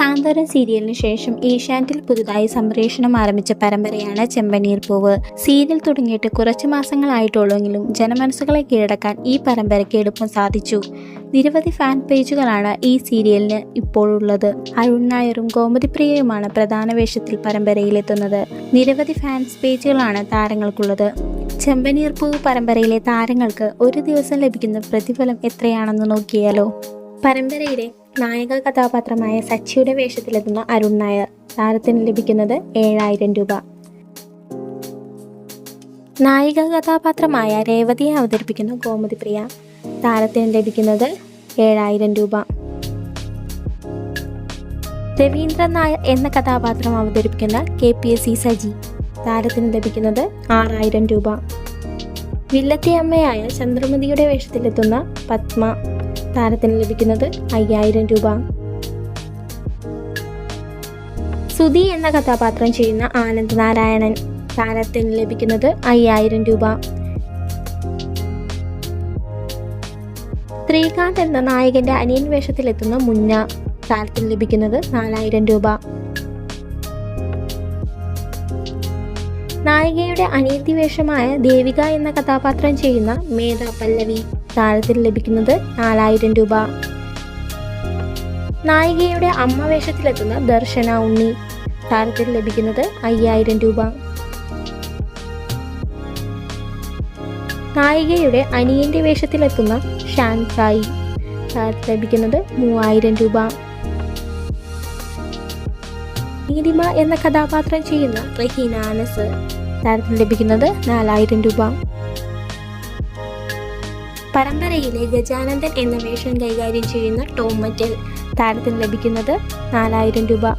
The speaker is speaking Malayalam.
സാന്ത്വനം സീരിയലിന് ശേഷം ഏഷ്യാനെറ്റിൽ പുതുതായി സംപ്രേഷണം ആരംഭിച്ച പരമ്പരയാണ് ചെമ്പനീർ പൂവ്. സീരിയൽ തുടങ്ങിയിട്ട് കുറച്ച് മാസങ്ങളായിട്ടുള്ളെങ്കിലും ജനമനസ്സുകളെ കീഴടക്കാൻ ഈ പരമ്പരയ്ക്ക് എളുപ്പം സാധിച്ചു. നിരവധി ഫാൻ പേജുകളാണ് ഈ സീരിയലിന് ഇപ്പോഴുള്ളത്. അരുൺ നായരും ഗോമതിപ്രിയയുമാണ് പ്രധാന വേഷത്തിൽ പരമ്പരയിലെത്തുന്നത്. നിരവധി ഫാൻസ് പേജുകളാണ് താരങ്ങൾക്കുള്ളത്. ചെമ്പനീർ പൂവ് പരമ്പരയിലെ താരങ്ങൾക്ക് ഒരു ദിവസം ലഭിക്കുന്ന പ്രതിഫലം എത്രയാണെന്ന് നോക്കിയാലോ? പരമ്പരയിലെ നായക കഥാപാത്രമായ സച്ചിയുടെ വേഷത്തിലെത്തുന്ന അരുൺ നായർ താരത്തിന് ലഭിക്കുന്നത് ഏഴായിരം രൂപ. നായിക കഥാപാത്രമായ രേവതിയെ അവതരിപ്പിക്കുന്ന ഗോമതിപ്രിയ താരത്തിന് ലഭിക്കുന്നത് ഏഴായിരം രൂപ. രവീന്ദ്രൻ നായർ എന്ന കഥാപാത്രം അവതരിപ്പിക്കുന്ന K P S C Saji താരത്തിന് ലഭിക്കുന്നത് ആറായിരം രൂപ. വില്ലത്തി അമ്മയായ ചന്ദ്രമതിയുടെ വേഷത്തിലെത്തുന്ന പത്മ. താരത്തിന് ലഭിക്കുന്നത് അയ്യായിരം രൂപ. സുധി എന്ന കഥാപാത്രം ചെയ്യുന്ന ആനന്ദ് നാരായണൻ താരത്തിന് ലഭിക്കുന്നത് അയ്യായിരം രൂപ. ശ്രീകാന്ത് എന്ന നായകന്റെ അനിയൻ വേഷത്തിലെത്തുന്ന മുന്ന താരത്തിന് ലഭിക്കുന്നത് നാലായിരം രൂപ. നായികയുടെ അനീതി വേഷമായ ദേവിക എന്ന കഥാപാത്രം ചെയ്യുന്ന മേധ പല്ലവി താരത്തിൽ ലഭിക്കുന്നത് നാലായിരം രൂപ. നായികയുടെ അമ്മ വേഷത്തിലെത്തുന്ന ദർശന ഉണ്ണി താരത്തിൽ ലഭിക്കുന്നത് അയ്യായിരം രൂപ. നായികയുടെ അനിയന്റെ വേഷത്തിലെത്തുന്ന ഷാൻ സായി താരത്തിൽ ലഭിക്കുന്നത് മൂവായിരം രൂപ. നീലിമ എന്ന കഥാപാത്രം ചെയ്യുന്ന റഹീന അനസ്. താരത്തിന് ലഭിക്കുന്നത് നാലായിരം രൂപ. പരമ്പരയിലെ ഗജാനന്ദൻ എന്ന വേഷം കൈകാര്യം ചെയ്യുന്ന ടോം മറ്റൽ. താരത്തിന് ലഭിക്കുന്നത് നാലായിരം രൂപ.